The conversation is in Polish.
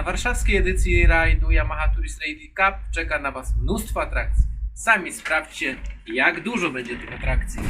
Na warszawskiej edycji rajdu Yamaha Tourist Lady Cup czeka na Was mnóstwo atrakcji. Sami sprawdźcie, jak dużo będzie tych atrakcji.